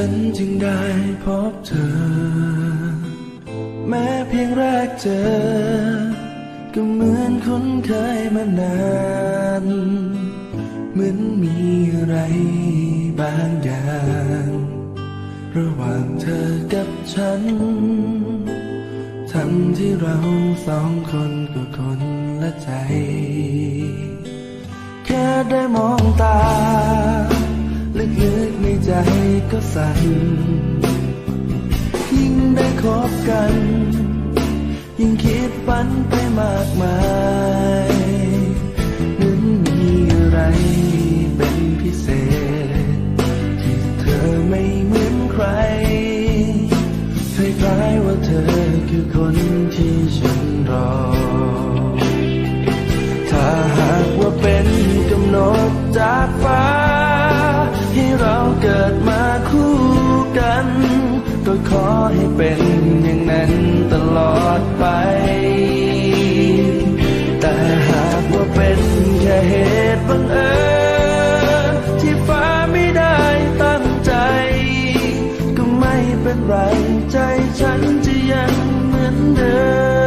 ฉันจึงได้พบเธอ แม้เพียงแรกเจอ ก็เหมือนคุ้นเคยมานานเหมือนมีอะไรบางอย่าง ระหว่างเธอกับฉัน ทั้งที่เราสองคนก็คนละใจ แค่ได้มอง สั่นยิ่งได้คบกัน ยิ่งคิดฝันไปมากมายเหมือนมีอะไรเป็นพิเศษ ที่เธอไม่เหมือนใครคล้ายๆว่าเธอคือคนที่ฉัน ขอให้เป็นอย่างนั้นตลอดไป แต่หากว่าเป็นแค่เหตุบังเอิญที่ฟ้าไม่ได้ตั้งใจ ก็ไม่เป็นไรใจฉันจะยังเหมือนเดิม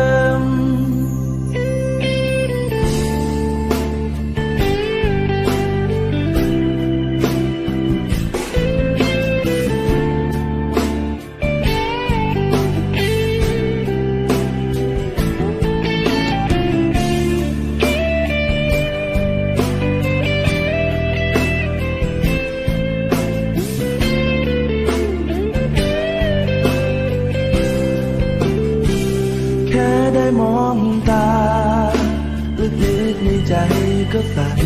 ก็สั่น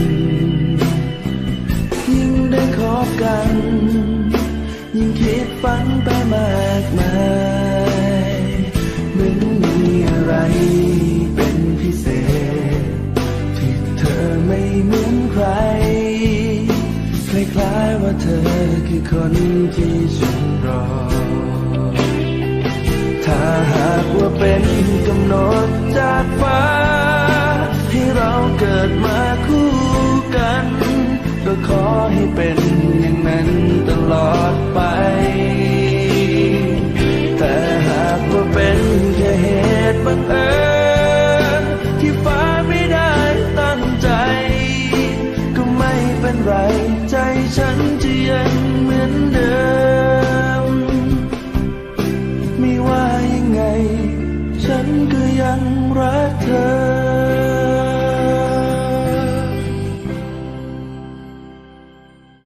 ยิ่งได้คบกัน ยิ่งคิดฝันไปมากมายเหมือนมีอะไรเป็นพิเศษ ที่เธอไม่เหมือนใครคล้ายๆว่าเธอคือคนที่ฉันรอ ถ้าหากว่าเป็นกำหนดจากฟ้า ขอให้เป็น